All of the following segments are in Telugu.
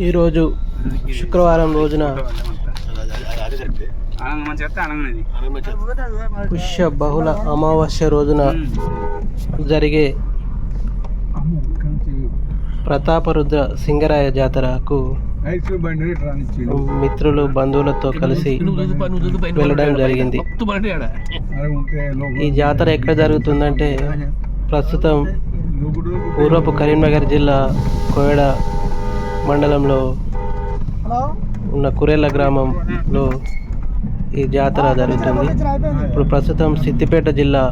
ఈరోజు శుక్రవారం రోజున పుష్య బహుళ అమావాస్య రోజున జరిగే ప్రతాపరుద్ర సింగరాయ జాతరకు మిత్రులు బంధువులతో కలిసి వెళ్ళడం జరిగింది. ఈ జాతర ఎక్కడ జరుగుతుందంటే ప్రస్తుతం పూర్వపు కరీంనగర్ జిల్లా కోయడ మండలంలో ఉన్న కురేళ్ళ గ్రామంలో ఈ జాతర జరుగుతుంది. ఇప్పుడు ప్రస్తుతం సిద్దిపేట జిల్లా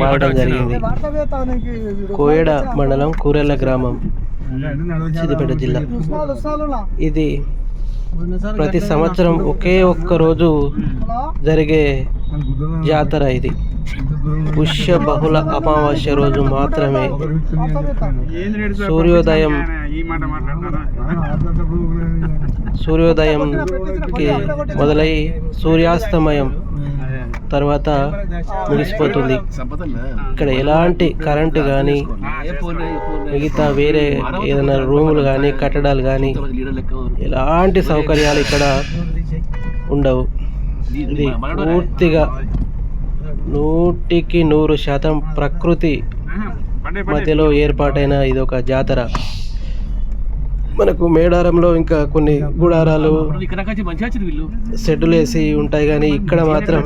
మారడం జరిగింది. కోయడ మండలం కూరెళ్ళ గ్రామం. సిద్దిపేట జిల్లా. ఇది ప్రతి సంవత్సరం ఒకే ఒక్క రోజు జరిగే జాతర ఇది. పుష్య బహుళ అమావాస్య రోజు మాత్రమే. సూర్యోదయం ఈ మాట మాట్లాడతారా సూర్యోదయంకి మొదలై సూర్యాస్తమయం. తర్వాత ముగిసిపోతుంది. ఇక్కడ ఎలాంటి కరెంటు కానీ మిగతా వేరే ఏదైనా రూములు కానీ కట్టడాలు కానీ ఎలాంటి సౌకర్యాలు ఇక్కడ ఉండవు. ఇది పూర్తిగా నూటికి నూరు శాతం ప్రకృతి మధ్యలో ఏర్పాటైన ఇది ఒక జాతర. మనకు మేడారంలో ఇంకా కొన్ని గుడారాలు షెడ్డులు వేసి ఉంటాయి కానీ ఇక్కడ మాత్రం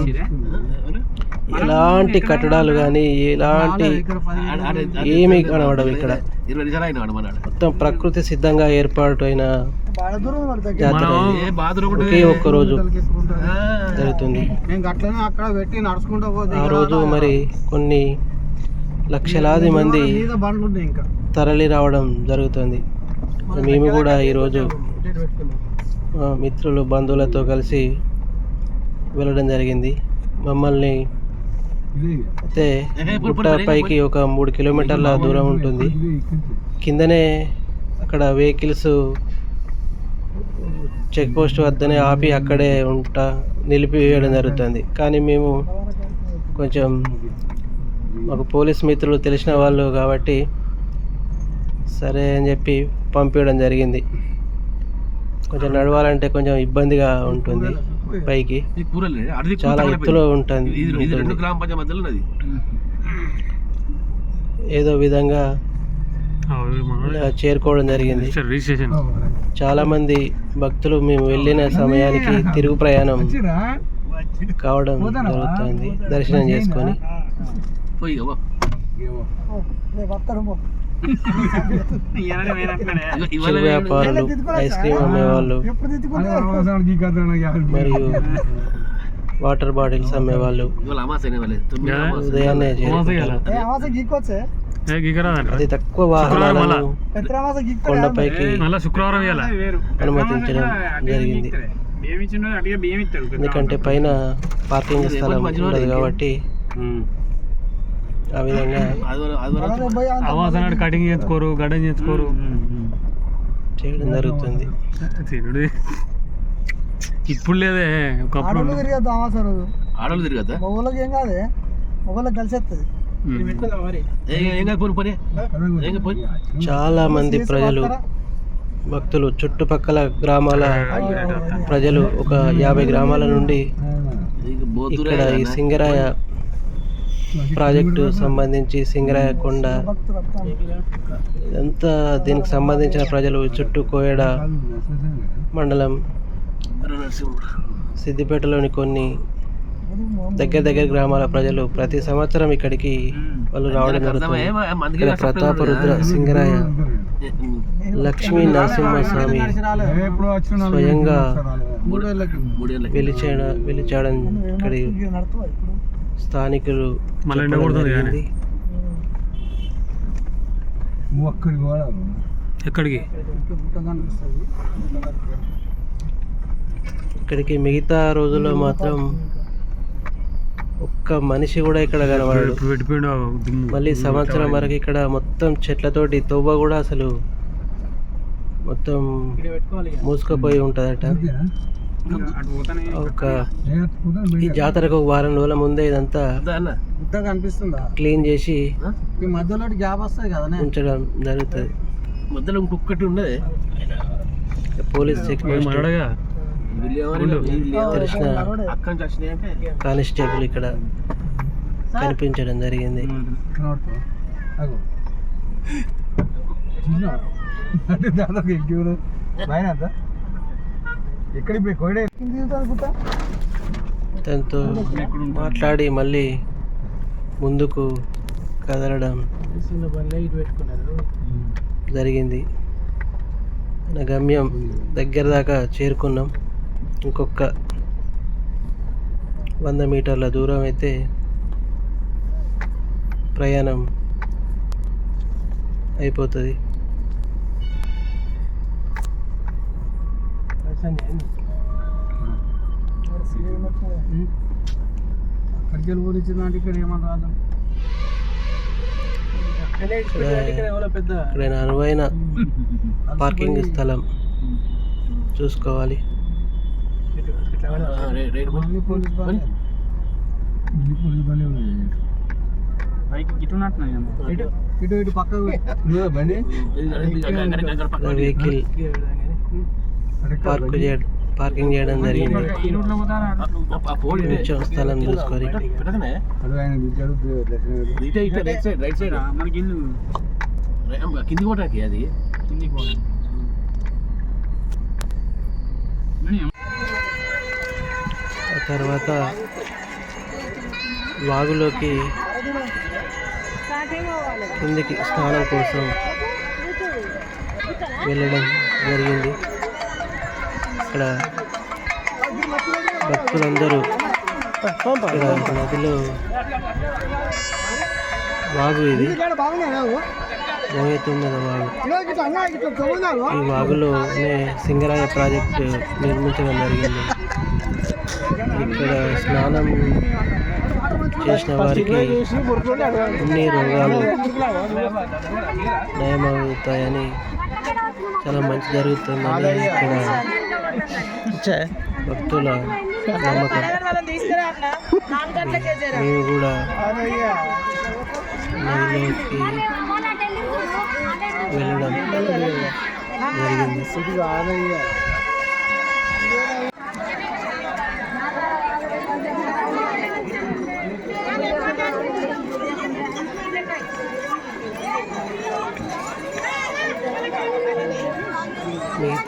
ఎలాంటి కట్టడాలు కానీ ఎలాంటి ఏమీ కనబడవు ఇక్కడ. మొత్తం ప్రకృతి సిద్ధంగా ఏర్పాటైన ఇది. ఒకే ఒక్క రోజు జరుగుతుంది. అట్లనే అక్కడ పెట్టి నడుచుకుంటూ పోతే ఆ రోజు మరి కొన్ని లక్షలాది మంది తరలి రావడం జరుగుతుంది. మేము కూడా ఈరోజు మా మిత్రులు బంధువులతో కలిసి వెళ్ళడం జరిగింది. మమ్మల్ని అయితే గుట్ట పైకి ఒక మూడు కిలోమీటర్ల దూరం ఉంటుంది. కిందనే అక్కడ వెహికల్స్ చెక్ పోస్ట్ వద్దనే ఆపి అక్కడే ఉంటా నిలిపివేయడం జరుగుతుంది. కానీ మేము కొంచెం మాకు పోలీస్ మిత్రులు తెలిసిన వాళ్ళు కాబట్టి సరే అని చెప్పి పంపించడం జరిగింది. కొంచెం నడవాలంటే కొంచెం ఇబ్బందిగా ఉంటుంది పైకి. చాలా ఎత్తులో ఉంటుంది. ఏదో విధంగా చేరుకోవడం జరిగింది. చాలా మంది భక్తులు మేము వెళ్ళిన సమయానికి తిరుగు ప్రయాణం కావడం జరుగుతుంది. దర్శనం చేసుకొని. చిరు వ్యాపారులు ఐస్ క్రీమ్ అమ్మేవాళ్ళు. మరియు వాటర్ బాటిల్స్ అమ్మేవాళ్ళు. ఉదయాన్నే అతి తక్కువ వాహనాలను కొండపైకి శుక్రవారం అనుమతించడం జరిగింది. ఎందుకంటే పైన పార్కింగ్ స్థలం ఉండదు కాబట్టి ఆ విధంగా. కటింగ్ చేసుకోరు గడ్డం చేసుకోరు చేయడం జరుగుతుంది. తినుడు ఇప్పుడు లేదే ఒకప్పుడు. ఆడోళ్ళు తిరిగద్దు రోజు ఆడలు తిరగద్దా? మగవాళ్ళకి ఏం కాదే? మగవాళ్ళకి కలిసి వస్తుంది చాలా మంది ప్రజలు భక్తులు చుట్టుపక్కల గ్రామాల ప్రజలు ఒక యాభై గ్రామాల నుండి ఇక్కడ ఈ సింగరాయ ప్రాజెక్టు సంబంధించి సింగరాయ కొండ భక్తులు వస్తారు. ఇదంతా దీనికి సంబంధించిన ప్రజలు చుట్టూ కోయడ మండలం సిద్దిపేటలోని కొన్ని దగ్గర దగ్గర గ్రామాల ప్రజలు ప్రతి సంవత్సరం ఇక్కడికి వాళ్ళు రావడం జరుగుతుంది ఇక్కడ ప్రతాపరుద్ర సింగరాయ లక్ష్మీ నరసింహస్వామి స్వయంగా వెలిచేడ వెలిచాడని ఇక్కడి స్థానికులు మళ్ళీ. ఎక్కడికి? ఇక్కడికి మిగతా రోజుల్లో మాత్రం ఒక్క మనిషి కూడా ఇక్కడ కనబడడు. మళ్ళీ సంవత్సరం వరకు ఇక్కడ మొత్తం చెట్లతోటి తోవ కూడా అసలు మొత్తం మూసుకుపోయి ఉంటుందట. ఒక ఈ జాతరకు ఒక వారం రోజుల ముందే ఇదంతా గుట్టగా అనిపిస్తుందా క్లీన్ చేసి ఈ మధ్యలో గ్యాప్ వస్తుంది కదనే? ఉంచడం జరుగుతుంది. మధ్యలో ఇంకొకటి ఉన్నది. పోలీస్ తెలిసిన కానిస్టేబుల్ ఇక్కడ కనిపించడం జరిగింది. ఎక్కడికి పోయి కోయడే అనుకుంటా తనతో మాట్లాడి మళ్ళీ ముందుకు కదలడం జరిగింది. మన గమ్యం దగ్గర దాకా చేరుకున్నాం. ఇంకొక వంద మీటర్ల దూరం అయితే ప్రయాణం అయిపోతుంది. అక్కడికి వెళ్ళి పోనిచ్చిందంటే ఇక్కడ ఏమన్నా ఇక్కడ అనువైన పార్కింగ్ స్థలం. చూసుకోవాలి. వెహికల్ పార్క్ చేయడం పార్కింగ్ చేయడం జరిగింది. కొంచెం స్థలం చూసుకొని. కింది అది. కిందికి పోవాలి ఆ తర్వాత వాగులోకి కిందికి స్నానం కోసం వెళ్ళడం జరిగింది. ఇక్కడ భక్తులందరూ ఇక్కడ నదిలో వాగు ఇది. మోయ తొమ్మిది వాగు. ఈ వాగులోనే సింగరాయ ప్రాజెక్టు నిర్మించడం జరిగింది. ఇక్కడ స్నానం చేసిన వారికి అన్ని రోగాలు నయమవుతాయని చాలా మంచి జరుగుతుందని ఇక్కడ భక్తుల నమ్మకం మేము కూడా నదిలోకి వెళ్ళడం జరిగింది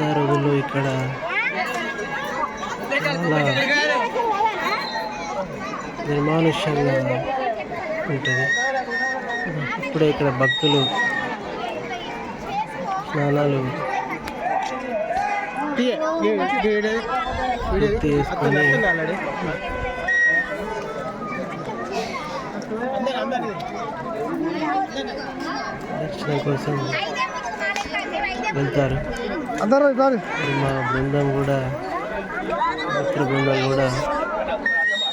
మిగతా రోజుల్లో ఇక్కడ. చాలా నిర్మానుష్యంగా ఉంటుంది. ఇప్పుడే ఇక్కడ భక్తులు స్నానాలు తీసుకొని దర్శనం కోసం వెళ్తారు. అందరూ మా బృందం కూడా మిత్ర బృందం కూడా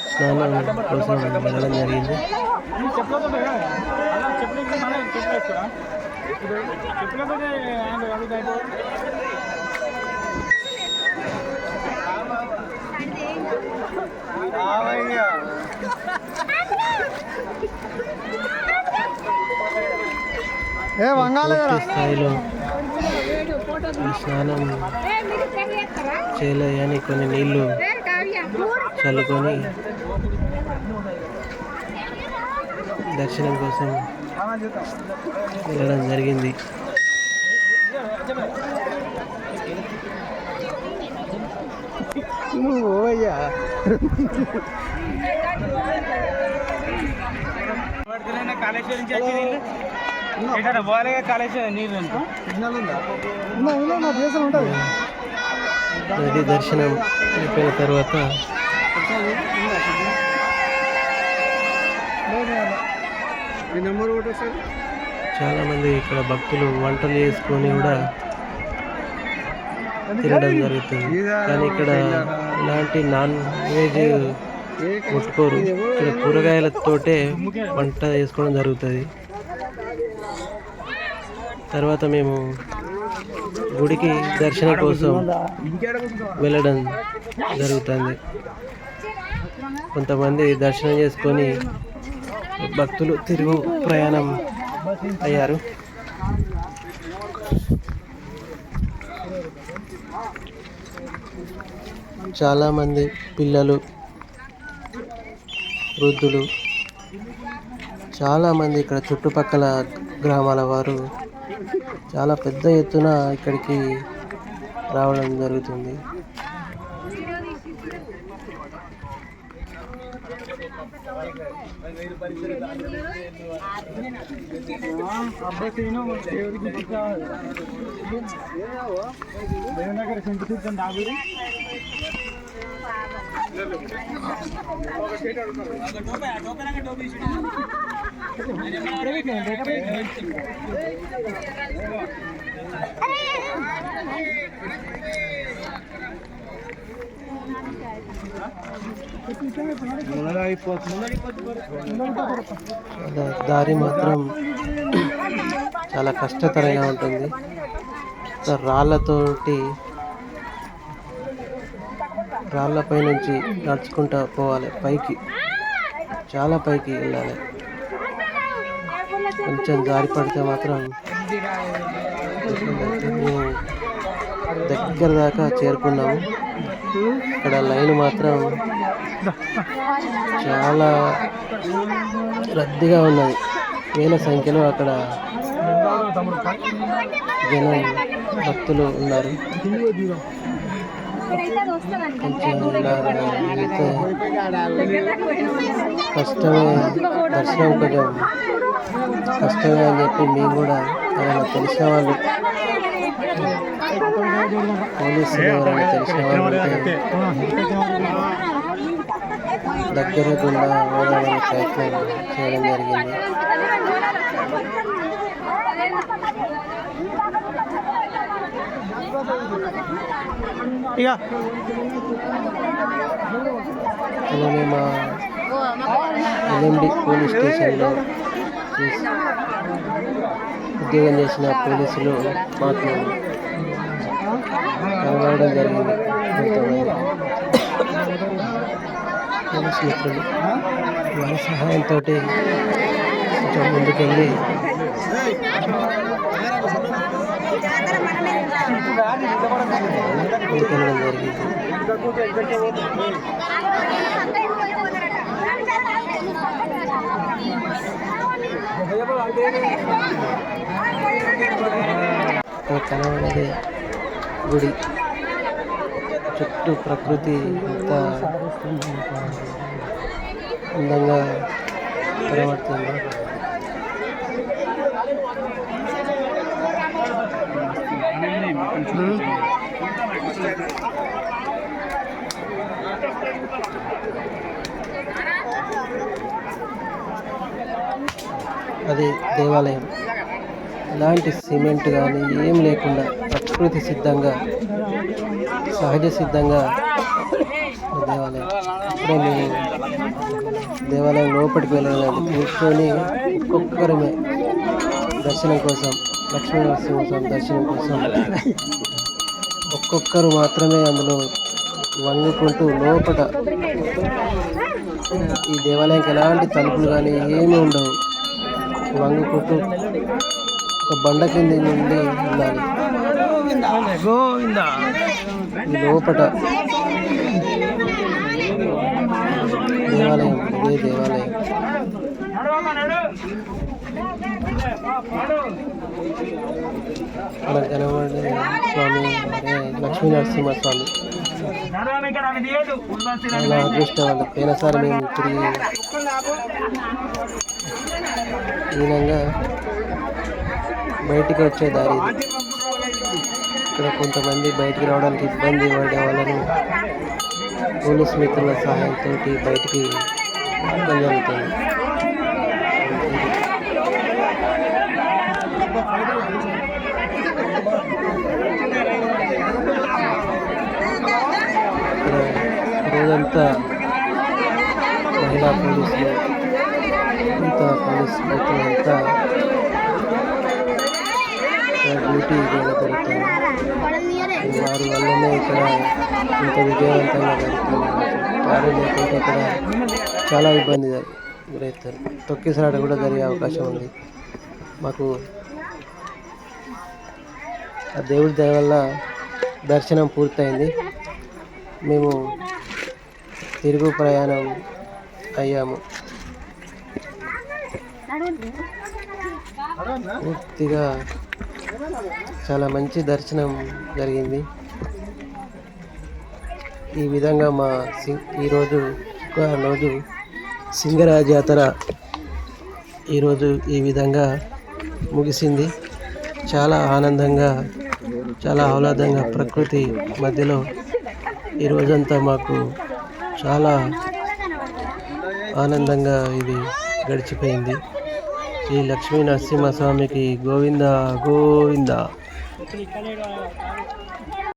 స్నానం కోసం వెళ్ళడం జరిగింది. ఏ వంగాలి స్థాయిలో స్నానం చేయలేని కొన్ని నీళ్ళు చల్లుకొని దర్శనం కోసం వెళ్ళడం జరిగింది. నువ్వు అయ్యా కాళేశ్వరం నీళ్ళు? ఎక్కడ నీళ్ళు ఉంటుంది. నది దర్శనం అయిపోయిన తర్వాత. చాలామంది ఇక్కడ భక్తులు వంటలు చేసుకొని కూడా తినడం జరుగుతుంది. కానీ ఇక్కడ ఇలాంటి నాన్ వెజ్ ముట్టుకోరు. ఇక్కడ కూరగాయలతోటే వంట చేసుకోవడం జరుగుతుంది. తర్వాత మేము గుడికి దర్శనం కోసం వెళ్ళడం జరుగుతుంది. కొంతమంది దర్శనం చేసుకొని భక్తులు తిరుగు ప్రయాణం అయ్యారు. చాలామంది పిల్లలు వృద్ధులు చాలామంది ఇక్కడ చుట్టుపక్కల గ్రామాల వారు చాలా పెద్ద ఎత్తున ఇక్కడికి రావడం జరుగుతుంది. దారి మాత్రం చాలా కష్టతరంగా ఉంటుంది. రాళ్ళతోటి రాళ్ళపై నుంచి నడుచుకుంటూ పోవాలి. పైకి చాలా పైకి వెళ్ళాలి. కొంచెం జారి పడితే మాత్రం దగ్గర దాకా చేరుకున్నాము. ఇక్కడ లైన్ మాత్రం చాలా రద్దీగా ఉన్నది. వేల సంఖ్యలో అక్కడ జనం భక్తులు ఉన్నారు. కష్టమే దర్శనం కొంచెం కష్టమే అని చెప్పి మేము కూడా ఎవరైనా తెలిసిన వాళ్ళు పోలీసులు ఎవరైనా తెలిసిన వాళ్ళు ఉంటే దగ్గర గుండా పోదామని ప్రయత్నం చేయడం జరిగింది. ఇక. అలానే మా ఎల్ఎండి పోలీస్ స్టేషన్లో ఉద్యోగం చేసిన పోలీసులు మాకు కనబడడం జరిగింది. కొంతమంది పోలీస్ మిత్రులు. వాళ్ళ సహాయంతో కొంచెం ముందుకెళ్ళి ముందుకెళ్ళడం జరిగింది ఇక్కడ కనబడేది గుడి చుట్టూ ప్రకృతి ఎంత అందంగా కనబడుతుంది అది దేవాలయం. ఎలాంటి సిమెంట్ కానీ ఏం లేకుండా ప్రకృతి సిద్ధంగా సహజ సిద్ధంగా దేవాలయం. ఇప్పుడే మేము దేవాలయం లోపలికి వెళ్ళలేదు కూర్చొని ఒక్కొక్కరమే దర్శనం కోసం లక్ష్మీ నరసింహస్వామి దర్శనం కోసం. ఒక్కొక్కరు మాత్రమే అందులో వంగుకుంటూ లోపట ఈ దేవాలయంకి ఎలాంటి తలుపులు కానీ ఏమీ ఉండవు. వంగుకుంటూ ఒక బండ కింద నుండి ఉండాలి లోపల లోపట దేవాలయం ఇదే దేవాలయం. అలా కనబడే స్వామి లక్ష్మీ నరసింహ స్వామి చాలా అదృష్టం వాళ్ళకి పోయినసారి మేము తిరిగి ఈ విధంగా బయటికి వచ్చే దారి ఇది ఇక్కడ కొంతమంది బయటికి రావడానికి ఇబ్బంది పడే వాళ్ళను పోలీస్ మిత్రుల సహాయంతో బయటికి రావడం జరుగుతుంది రోజంతా మహిళా పోలీసులు అంతా పోలీస్ మిత్రులంతా ఇక్కడ డ్యూటీ జరుగుతుంది. వారి వల్లనే ఇక్కడ ఇంత విజయవంతంగా జరుగుతుంది. వారు లేకుంటే ఇక్కడ చాలా ఇబ్బంది గురవుతారు. తొక్కిసలాట కూడా జరిగే అవకాశం ఉంది. మాకు ఆ దేవుడి దయ వల్ల దర్శనం పూర్తయింది. మేము తిరుగు ప్రయాణం అయ్యాము. పూర్తిగా చాలా మంచి దర్శనం జరిగింది. ఈ విధంగా మా ఈరోజు రోజు సింగరా జాతర ఈరోజు ఈ విధంగా ముగిసింది. చాలా ఆనందంగా చాలా ఆహ్లాదంగా ప్రకృతి మధ్యలో ఈ రోజంతా మాకు చాలా ఆనందంగా ఇది గడిచిపోయింది. శ్రీ లక్ష్మీ నరసింహస్వామికి గోవింద గోవింద.